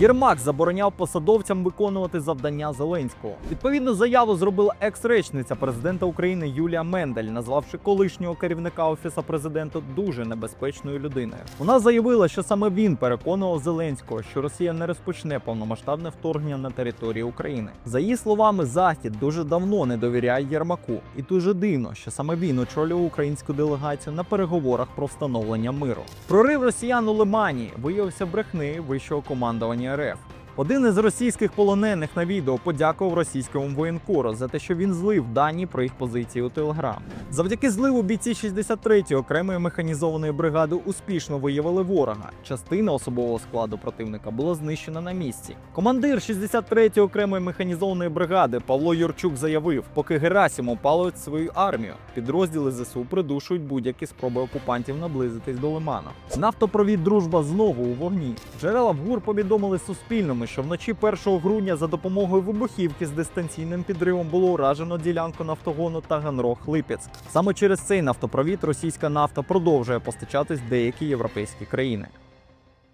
Єрмак забороняв посадовцям виконувати завдання Зеленського. Відповідну заяву зробила екс-речниця президента України Юлія Мендель, назвавши колишнього керівника офісу президента дуже небезпечною людиною. Вона заявила, що саме він переконував Зеленського, що Росія не розпочне повномасштабне вторгнення на територію України. За її словами, Захід дуже давно не довіряє Єрмаку, і дуже дивно, що саме він очолював українську делегацію на переговорах про встановлення миру. Прорив росіян у Лимані виявився брехни вищого командування РФ. Один із російських полонених на відео подякував російському воєнкору за те, що він злив дані про їх позиції у Телеграм. Завдяки зливу бійці 63-ї окремої механізованої бригади успішно виявили ворога. Частина особового складу противника була знищена на місці. Командир 63-ї окремої механізованої бригади Павло Юрчук заявив, поки Герасимов палить свою армію, підрозділи ЗСУ придушують будь-які спроби окупантів наблизитись до Лимана. Нафтопровід дружба знову у вогні. Джерела в ГУР повідомили Суспільному, що вночі 1 грудня за допомогою вибухівки з дистанційним підривом було уражено ділянку нафтогону Таганрог Липецьк. Саме через цей нафтопровід російська нафта продовжує постачатись в деякі європейські країни.